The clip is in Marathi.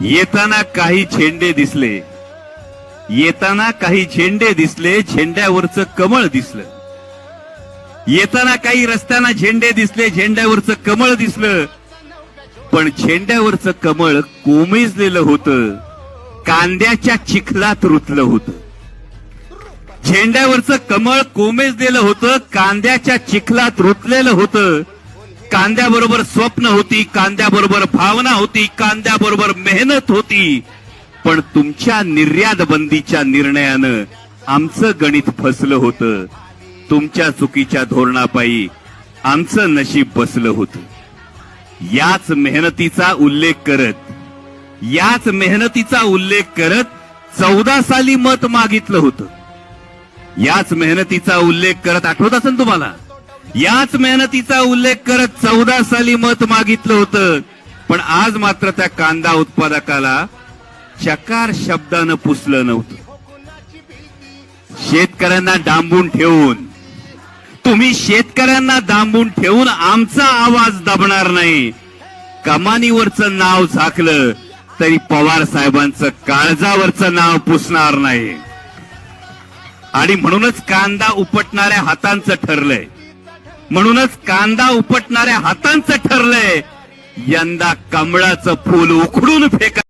येताना काही झेंडे दिसले. येताना काही झेंडे दिसले झेंड्यावरचं कमळ दिसलं. येताना काही रस्त्याना झेंडे दिसले झेंड्यावरचं कमळ दिसलं. पण झेंड्यावरचं कमळ कोमेजलेलं होतं. कांद्याच्या चिखलात रुतलं होतं. झेंड्यावरचं कमळ कोमेजलेलं होतं कांद्याच्या चिखलात रुतलेलं होतं. कांद्याबरोबर स्वप्न होती कांद्याबरोबर भावना होती कांद्याबरोबर मेहनत होती. पण तुमच्या निर्यात बंदीच्या निर्णयानं आमचं गणित फसलं होतं. तुमच्या चुकीच्या धोरणापायी आमचं नशीब बसलं होतं. याच मेहनतीचा उल्लेख करत याच मेहनतीचा उल्लेख करत चौदा साली मत मागितलं होतं. याच मेहनतीचा उल्लेख करत आठवत असेल तुम्हाला? याच मेहनतीचा उल्लेख करत चौदा साली मत मागितलं होतं. पण आज मात्र त्या कांदा उत्पादकाला चकार शब्दानं पुसलं नव्हतं. शेतकऱ्यांना डांबून ठेवून. तुम्ही शेतकऱ्यांना डांबून ठेवून आमचा आवाज दाबणार नाही. कमानीवरचं नाव झाकलं तरी पवार साहेबांचं काळजावरचं नाव पुसणार नाही. आणि म्हणूनच कांदा उपटणाऱ्या हातांचं ठरलंय. म्हणूनच कांदा उपटणाऱ्या हातांचं ठरलंय. यंदा कमळाचं फूल उखडून फेका